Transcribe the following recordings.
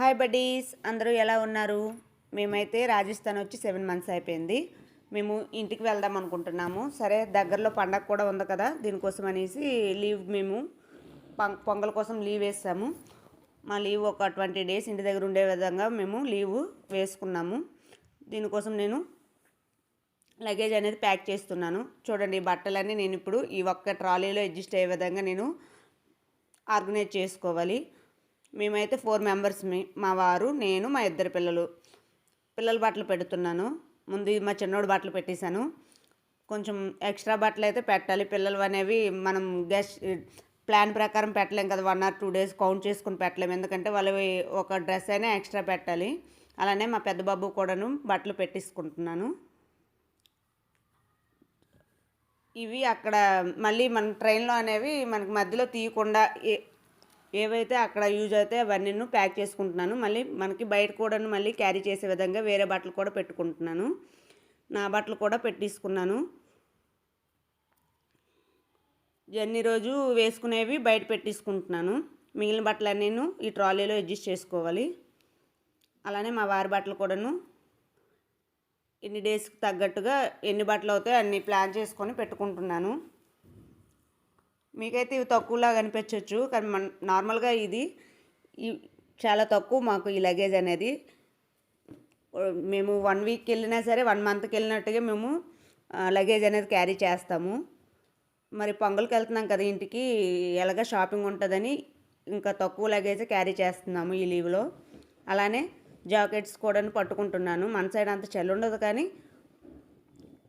Hi buddies అందరూ ఎలా ఉన్నారు? మేమైతే రాజస్థాన్ వచ్చి సెవెన్ మంత్స్ అయిపోయింది. మేము ఇంటికి వెళ్దాం అనుకుంటున్నాము. సరే దగ్గరలో పండగ కూడా ఉంది కదా దీనికోసం అనేసి లీవ్ మేము పొంగల్ కోసం లీవ్ వేసాము. మా లీవ్ ఒక ట్వంటీ డేస్ ఇంటి దగ్గర ఉండే విధంగా మేము లీవ్ వేసుకున్నాము. దీనికోసం నేను లగేజ్ అనేది ప్యాక్ చేస్తున్నాను. చూడండి బట్టలన్నీ నేను ఇప్పుడు ఈ ఒక్క ట్రాలీలో అడ్జస్ట్ అయ్యే విధంగా నేను ఆర్గనైజ్ చేసుకోవాలి. మేమైతే ఫోర్ మెంబర్స్ మా వారు నేను మా ఇద్దరు పిల్లలు. పిల్లల బట్టలు పెడుతున్నాను. ముందు మా చిన్నోడు బట్టలు పెట్టేశాను. కొంచెం ఎక్స్ట్రా బట్టలు అయితే పెట్టాలి. పిల్లలు అనేవి మనం గెస్ట్ ప్లాన్ ప్రకారం పెట్టలేం కదా. One or two days count చేసుకుని పెట్టలేము ఎందుకంటే వాళ్ళవి ఒక డ్రెస్ అయినా ఎక్స్ట్రా పెట్టాలి. అలానే మా పెద్ద బాబు కూడాను బట్టలు పెట్టించుకుంటున్నాను ఇవి అక్కడ మళ్ళీ మన ట్రైన్లో అనేవి మనకి మధ్యలో తీయకుండా ఏ ఏవైతే అక్కడ యూజ్ అయితే అవన్నీ ప్యాక్ చేసుకుంటున్నాను. మళ్ళీ మనకి బయట కూడా మళ్ళీ క్యారీ చేసే విధంగా వేరే బట్టలు కూడా పెట్టుకుంటున్నాను. నా బట్టలు కూడా పెట్టేసుకున్నాను. జర్నీ రోజు వేసుకునేవి బయట పెట్టించుకుంటున్నాను మిగిలిన బట్టలన్నీ ఈ ట్రాలీలో అడ్జస్ట్ చేసుకోవాలి. అలానే మా వారి బట్టలు కూడాను ఎన్ని డేస్కి తగ్గట్టుగా ఎన్ని బట్టలు అవుతాయో అన్ని ప్లాన్ చేసుకొని పెట్టుకుంటున్నాను. మీకైతే ఇవి తక్కువలా కనిపించవచ్చు కానీ మన నార్మల్గా ఇది. చాలా తక్కువ మాకు ఈ లగేజ్ అనేది. మేము వన్ వీక్కి వెళ్ళినా సరే వన్ మంత్కి వెళ్ళినట్టుగా మేము లగేజ్ అనేది క్యారీ చేస్తాము. మరి పొంగల్కి వెళ్తున్నాం కదా ఇంటికి ఎలాగ షాపింగ్ ఉంటుందని ఇంకా తక్కువ లగేజ్ క్యారీ చేస్తున్నాము ఈ లీవ్లో. అలానే జాకెట్స్ కూడా పట్టుకుంటున్నాను. మన సైడ్ అంత చలి ఉండదు కానీ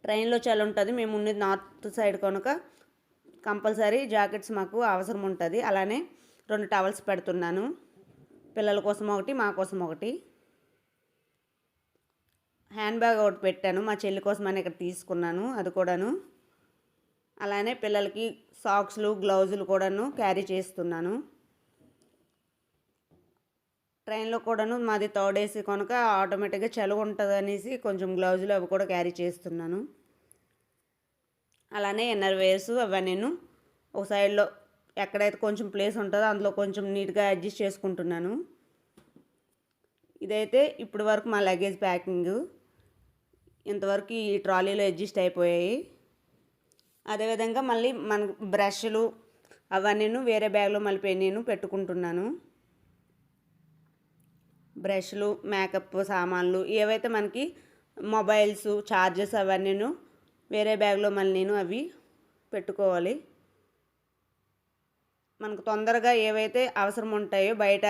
ట్రైన్లో చలి ఉంటుంది మేము ఉన్నది నార్త్ సైడ్ కనుక. కంపల్సరీ జాకెట్స్ మాకు అవసరం ఉంటుంది. అలానే రెండు టవల్స్ పెడుతున్నాను. పిల్లల కోసం ఒకటి మా కోసం ఒకటి. హ్యాండ్ బ్యాగ్ ఒకటి పెట్టాను. మా చెల్లి కోసం అని ఇక్కడ తీసుకున్నాను అది కూడాను. అలానే పిల్లలకి సాక్స్లు గ్లౌజులు కూడాను క్యారీ చేస్తున్నాను. ట్రైన్లో కూడాను మాది థర్డ్ ఏసీ కనుక ఆటోమేటిక్గా చలి ఉంటుంది అనేసి కొంచెం గ్లౌజులు అవి కూడా క్యారీ చేస్తున్నాను. అలానే ఎన్నర్ వేర్స్ అవన్నీ నేను ఒక సైడ్లో ఎక్కడైతే కొంచెం ప్లేస్ ఉంటుందో అందులో కొంచెం నీట్గా అడ్జస్ట్ చేసుకుంటున్నాను. ఇదైతే ఇప్పటి వరకు మా లగేజ్ ప్యాకింగ్. ఇంతవరకు ఈ ట్రాలీలో అడ్జస్ట్ అయిపోయాయి. అదేవిధంగా మళ్ళీ మన బ్రష్లు అవన్నీ వేరే బ్యాగ్లో మళ్ళీ నేను పెట్టుకుంటున్నాను. బ్రష్లు మేకప్ సామాన్లు ఏవైతే మనకి మొబైల్స్ ఛార్జెస్ అవన్నీ వేరే బ్యాగ్లో మళ్ళీ నేను అవి పెట్టుకోవాలి. మనకు తొందరగా ఏవైతే అవసరం ఉంటాయో బయట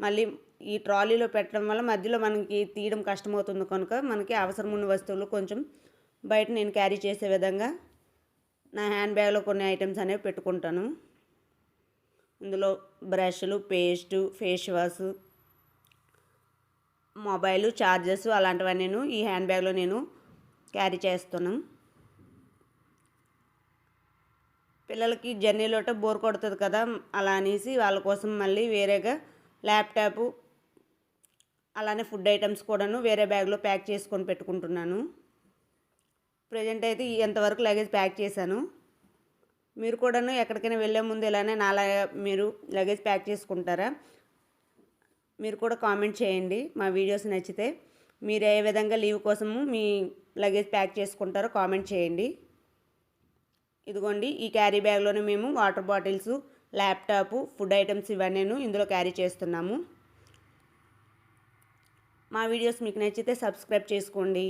మళ్ళీ ఈ ట్రాలీలో పెట్టడం వల్ల మధ్యలో మనకి తీయడం కష్టమవుతుంది కనుక మనకి అవసరం ఉన్న వస్తువులు కొంచెం బయట నేను క్యారీ చేసే విధంగా నా హ్యాండ్ బ్యాగ్లో కొన్ని ఐటమ్స్ అనేవి పెట్టుకుంటాను. ఇందులో బ్రష్లు paste face wash mobile chargers అలాంటివన్నీ నేను ఈ హ్యాండ్ బ్యాగ్లో నేను క్యారీ చేస్తున్నాను. పిల్లలకి జర్నీలోట బోర్ కొడుతుంది కదా అలా అనేసి వాళ్ళ కోసం మళ్ళీ వేరేగా ల్యాప్టాప్ అలానే ఫుడ్ ఐటమ్స్ కూడాను వేరే బ్యాగ్లో ప్యాక్ చేసుకొని పెట్టుకుంటున్నాను. ప్రజెంట్ అయితే ఎంతవరకు లగేజ్ ప్యాక్ చేశాను. మీరు కూడాను ఎక్కడికైనా వెళ్ళే ముందు ఇలానే నాలా మీరు లగేజ్ ప్యాక్ చేసుకుంటారా? మీరు కూడా కామెంట్ చేయండి మా వీడియోస్ నచ్చితే. మీరు ఏ విధంగా లీవ్ కోసము మీ లగేజ్ ప్యాక్ చేసుకుంటారో కామెంట్ చేయండి. ఇదిగోండి ఈ క్యారీ బ్యాగ్లోనే మేము water bottles laptop food items ఇవన్నీ ఇందులో క్యారీ చేస్తున్నాము. మా వీడియోస్ మీకు నచ్చితే సబ్స్క్రైబ్ చేసుకోండి.